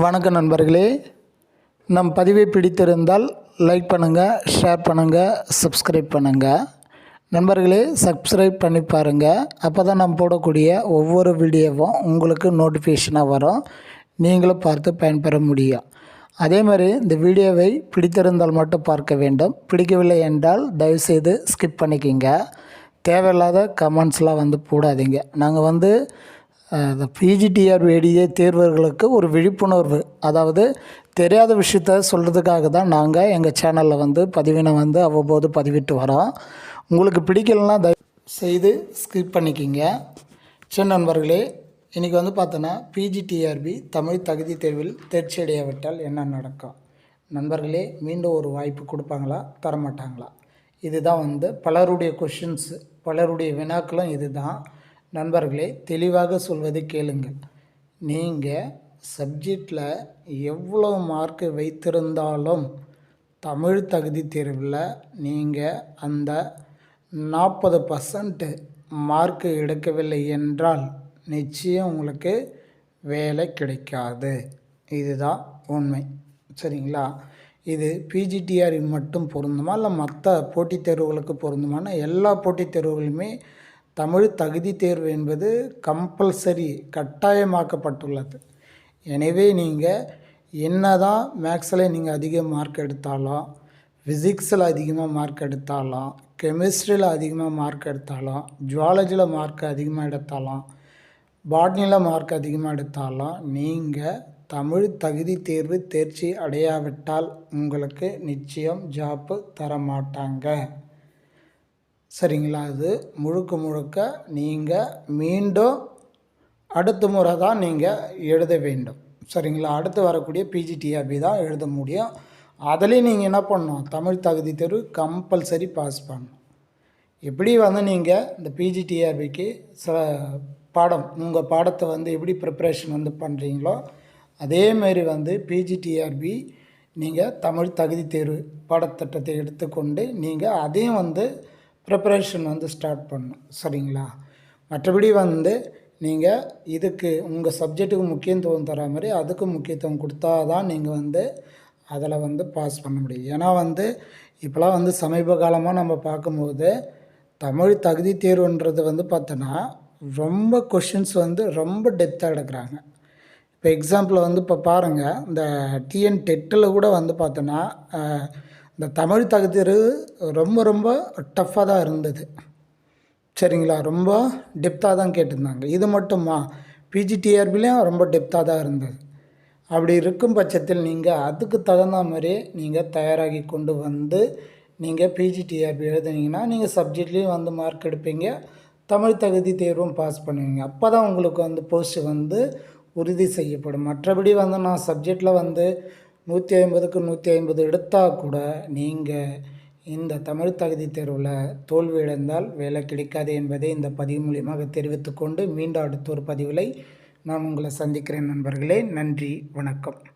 வணக்கம் நண்பர்களே. நம் பதிவை பிடித்திருந்தால் லைக் பண்ணுங்கள் ஷேர் பண்ணுங்கள் சப்ஸ்கிரைப் பண்ணுங்கள் நண்பர்களே சப்ஸ்கிரைப் பண்ணி பாருங்கள் அப்போ தான் நம்ம போடக்கூடிய ஒவ்வொரு வீடியோவும் உங்களுக்கு நோட்டிஃபிகேஷனாக வரும். நீங்களும் பார்த்து பயன்பெற முடியும். அதே மாதிரி இந்த வீடியோவை பிடித்திருந்தால் மட்டும் பார்க்க வேண்டும். பிடிக்கவில்லை என்றால் தயவுசெய்து ஸ்கிப் பண்ணிக்கிங்க. தேவையில்லாத கமெண்ட்ஸ்லாம் வந்து போடாதீங்க. நாங்கள் வந்து இந்த பிஜிடிஆர் வேடிய தேர்வர்களுக்கு ஒரு விழிப்புணர்வு. அதாவது தெரியாத விஷயத்த சொல்கிறதுக்காக தான் நாங்கள் எங்கள் சேனலில் வந்து பதிவினை வந்து அவ்வப்போது பதிவிட்டு வரோம். உங்களுக்கு பிடிக்கலனா தயவு செய்து ஸ்கிப் பண்ணிக்கிங்க. சின்ன நண்பர்களே இன்றைக்கி வந்து பார்த்தோன்னா பிஜிடிஆர்பி தமிழ் தகுதி தேர்வில் தேர்ச்சி அடையாவிட்டால் என்ன நடக்கும்? நண்பர்களே மீண்டும் ஒரு வாய்ப்பு கொடுப்பாங்களா? தரமாட்டாங்களா? இதுதான் வந்து பலருடைய கொஷின்ஸு பலருடைய வினாக்களும் இதுதான். நண்பர்களே தெளிவாக சொல்வது கேளுங்கள். நீங்கள் சப்ஜெக்டில் எவ்வளோ மார்க்கு வைத்திருந்தாலும் தமிழ் தகுதி தேர்வில் நீங்கள் அந்த நாற்பது பர்சன்ட் மார்க்கு எடுக்கவில்லை என்றால் நிச்சயம் உங்களுக்கு வேலை கிடைக்காது. இதுதான் உண்மை. சரிங்களா? இது பிஜிடிஆர் மட்டும் பொருந்துமா? இல்லை மற்ற போட்டித் தேர்வுகளுக்கு பொருந்துமான எல்லா போட்டித் தேர்வுகளுமே தமிழ் தகுதி தேர்வு என்பது கம்பல்சரி கட்டாயமாக்கப்பட்டுள்ளது. எனவே நீங்கள் என்ன தான் மேக்ஸில் நீங்கள் அதிக மார்க் எடுத்தாலும் ஃபிசிக்ஸில் அதிகமாக மார்க் எடுத்தாலும் கெமிஸ்ட்ரியில் அதிகமாக மார்க் எடுத்தாலும் ஜுவாலஜியில் மார்க் அதிகமாக எடுத்தாலும் பாட்னியில் மார்க் அதிகமாக எடுத்தாலும் நீங்கள் தமிழ் தகுதி தேர்வு தேர்ச்சி அடையாவிட்டால் உங்களுக்கு நிச்சயம் ஜாப்பு தர மாட்டாங்க சரிங்களா அது முழுக்க முழுக்க நீங்கள் மீண்டும் அடுத்த முறை தான் நீங்கள் எழுத வேண்டும். சரிங்களா? அடுத்து வரக்கூடிய பிஜிடிஆர்பி தான் எழுத முடியும். அதுலேயும் நீங்கள் என்ன பண்ணணும்? தமிழ் தகுதி தேர்வு கம்பல்சரி பாஸ் பண்ணணும். எப்படி வந்து நீங்கள் இந்த பிஜிடிஆர்பிக்கு சில பாடம் உங்கள் பாடத்தை வந்து எப்படி ப்ரிப்ரேஷன் வந்து பண்ணுறீங்களோ அதேமாரி வந்து பிஜிடிஆர்பி நீங்கள் தமிழ் தகுதி தேர்வு பாடத்திட்டத்தை எடுத்துக்கொண்டு நீங்கள் அதையும் வந்து ப்ரிப்பரேஷன் வந்து ஸ்டார்ட் பண்ணும். சரிங்களா? மற்றபடி வந்து நீங்கள் இதுக்கு உங்கள் சப்ஜெக்ட்டுக்கு முக்கியத்துவம் தர மாதிரி அதுக்கு முக்கியத்துவம் கொடுத்தா தான் நீங்கள் வந்து அதில் வந்து பாஸ் பண்ண முடியும். ஏன்னா வந்து இப்போலாம் வந்து சமீப காலமாக நம்ம பார்க்கும்போது தமிழ் தகுதி தேர்வுன்றது வந்து பார்த்தோன்னா ரொம்ப கொஷின்ஸ் வந்து ரொம்ப டெப்த்தாக எடுக்கிறாங்க. இப்போ எக்ஸாம்பிள் வந்து இப்போ பாருங்கள் இந்த டிஎன் டெட்டில் கூட வந்து பார்த்தோன்னா இந்த தமிழ் தகுதி ரொம்ப ரொம்ப டஃப்பாக தான் இருந்தது. சரிங்களா? ரொம்ப டெப்த்தாக தான் கேட்டிருந்தாங்க. இது மட்டுமா? பிஜிடிஆர்பிலையும் ரொம்ப டெப்த்தாக தான் இருந்தது. அப்படி இருக்கும் பட்சத்தில் நீங்கள் அதுக்கு தகுந்த மாதிரி நீங்கள் தயாராகி கொண்டு வந்து நீங்கள் பிஜிடிஆர்பி எழுதுனீங்கன்னா நீங்கள் சப்ஜெக்ட்லேயும் வந்து மார்க் எடுப்பீங்க. தமிழ் தகுதி தேர்வும் பாஸ் பண்ணுவீங்க. அப்போ தான் உங்களுக்கு வந்து போஸ்ட் வந்து உறுதி செய்யப்படும். மற்றபடி வந்து நான் சப்ஜெக்டில் வந்து நூற்றி ஐம்பதுக்கு நூற்றி ஐம்பது எடுத்தால் கூட நீங்கள் இந்த தமிழ் தகுதி தேர்வில் தோல்வி வேலை கிடைக்காது என்பதை இந்த பதிவு மூலியமாக தெரிவித்துக்கொண்டு மீண்டும் அடுத்த ஒரு பதிவில் நான் உங்களை சந்திக்கிறேன் நண்பர்களே. நன்றி வணக்கம்.